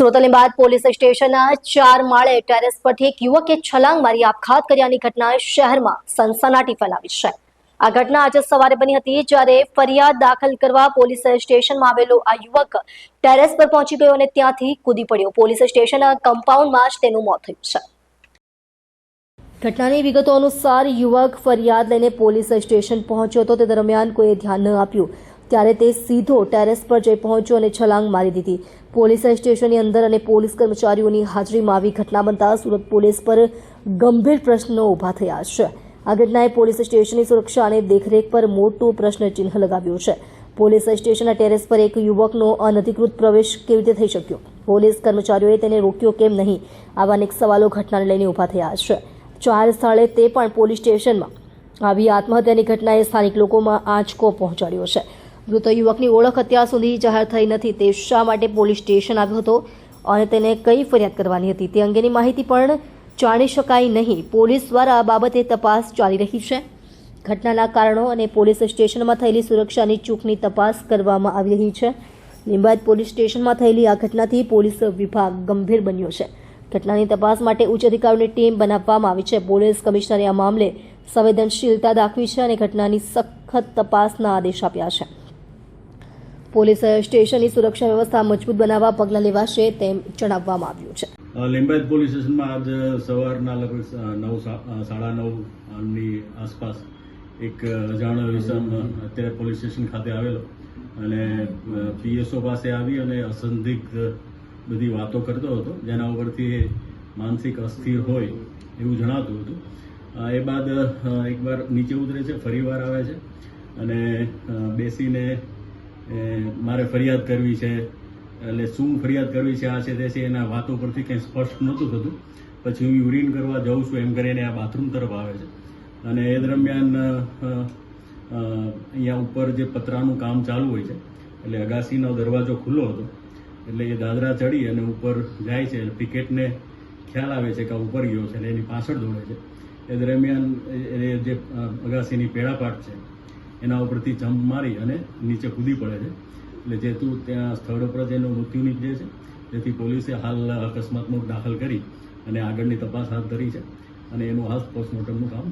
સુરતની બાદ પોલીસ સ્ટેશનના ચાર માળે ટેરેસ પરથી એક યુવકે છલાંગ મારી આપઘાત કર્યાની ઘટનાએ શહેરમાં સનસનાટી ફેલાવી છે. આ ઘટના આજે સવારે બની હતી જ્યારે ફરિયાદ દાખલ કરવા પોલીસ સ્ટેશનમાં આવેલો આ યુવક ટેરેસ પર પહોંચી ગયો અને ત્યાંથી કૂદી પડ્યો. પોલીસ સ્ટેશનના કમ્પાઉન્ડમાં જ તેનું મોત થયું છે. ઘટનાની વિગતો અનુસાર યુવક ફરિયાદ લઈને પોલીસ સ્ટેશન પહોંચ્યો હતો. તે દરમિયાન કોઈએ ધ્યાન ન આપ્યું. ત્યારે તે સીધો ટેરેસ પર જઈ પહોંચ્યો અને છલાંગ મારી દીધી. પોલીસ સ્ટેશનની અંદર અને પોલીસ કર્મચારીઓની હાજરીમાં આવી ઘટના બનતા સુરત પોલીસ પર ગંભીર પ્રશ્નો ઊભા થયા છે. આ ઘટનાએ પોલીસ સ્ટેશનની સુરક્ષા અને દેખરેખ પર મોટું પ્રશ્નચિહ્ન લગાવ્યું છે. પોલીસ સ્ટેશનના ટેરેસ પર એક યુવકનો અનધિકૃત પ્રવેશ કેવી રીતે થઈ શક્યો? પોલીસ કર્મચારીઓએ તેને રોક્યો કેમ નહીં? આવા અનેક સવાલો ઘટનાને લઈને ઊભા થયા છે. ચાર સ્થળે તે પણ પોલીસ સ્ટેશનમાં. આવી આત્મહત્યાની ઘટનાએ સ્થાનિક લોકોમાં આંચકો પહોંચાડ્યો છે. મૃત યુવકની ઓળખ અત્યાર સુધી જાહેર થઈ નથી. તે શા માટે પોલીસ સ્ટેશન આવ્યો હતો અને તેને કઈ ફરિયાદ કરવાની હતી તે અંગેની માહિતી પણ જાણી શકાય નહીં. પોલીસ દ્વારા આ બાબતે તપાસ ચાલી રહી છે. ઘટનાના કારણો અને પોલીસ સ્ટેશનમાં થયેલી સુરક્ષાની ચૂકની તપાસ કરવામાં આવી રહી છે. લીંબાયત પોલીસ સ્ટેશનમાં થયેલી આ ઘટનાથી પોલીસ વિભાગ ગંભીર બન્યો છે. ઘટનાની તપાસ માટે ઉચ્ચ અધિકારીઓની ટીમ બનાવવામાં આવી છે. પોલીસ કમિશનરે આ મામલે સંવેદનશીલતા દાખવી છે અને ઘટનાની સખત તપાસના આદેશ આપ્યા છે. પોલીસ સ્ટેશનની સુરક્ષા વ્યવસ્થા મજબૂત બનાવવા પગલાં લેવાશે તેમ જણાવવામાં આવ્યું છે. લિંબાયત પોલીસ સ્ટેશનમાં આજ સવારના લગભગ નવ સાડા નવની આસપાસ એક અજાણ્યો વિષમ અત્યારે પોલીસ સ્ટેશન ખાતે આવેલો અને પીએસઓ પાસે આવી અને અસંદિગ્ધ બધી વાતો કરતો હતો. જેના ઉપરથી માનસિક અસ્થિર હોય એવું જણાતું હતું. એ બાદ એકવાર નીચે ઉતરે છે, ફરીવાર આવે છે અને બેસીને મારે ફરિયાદ કરવી છે, એટલે શું ફરિયાદ કરવી છે, આ છે તે છે, એના વાતો પરથી કંઈ સ્પષ્ટ નહોતું થતું. પછી હું યુરિન કરવા જાઉં છું, એમ કરીને આ બાથરૂમ તરફ આવે છે. અને એ દરમિયાન અહીંયા ઉપર જે પતરાનું કામ ચાલુ હોય છે, એટલે અગાસીનો દરવાજો ખુલ્લો હતો, એટલે એ દાદરા ચડી અને ઉપર જાય છે, એટલે પિકેટને ખ્યાલ આવે છે કે ઉપર ગયો છે એટલે એની પાછળ દોડે છે. એ દરમિયાન, એ- જે અગાસીની પેડાપાટ છે એના ઉપરથી જમ્પ મારી અને નીચે કૂદી પડે છે. એટલે જેતું ત્યાં સ્થળ ઉપર જ એનું મૃત્યુ નીપજે છે. જેથી પોલીસે હાલ અકસ્માતનો દાખલ કરી અને આગળની તપાસ હાથ ધરી છે. અને એનું હાલ પોસ્ટમોર્ટમનું કામ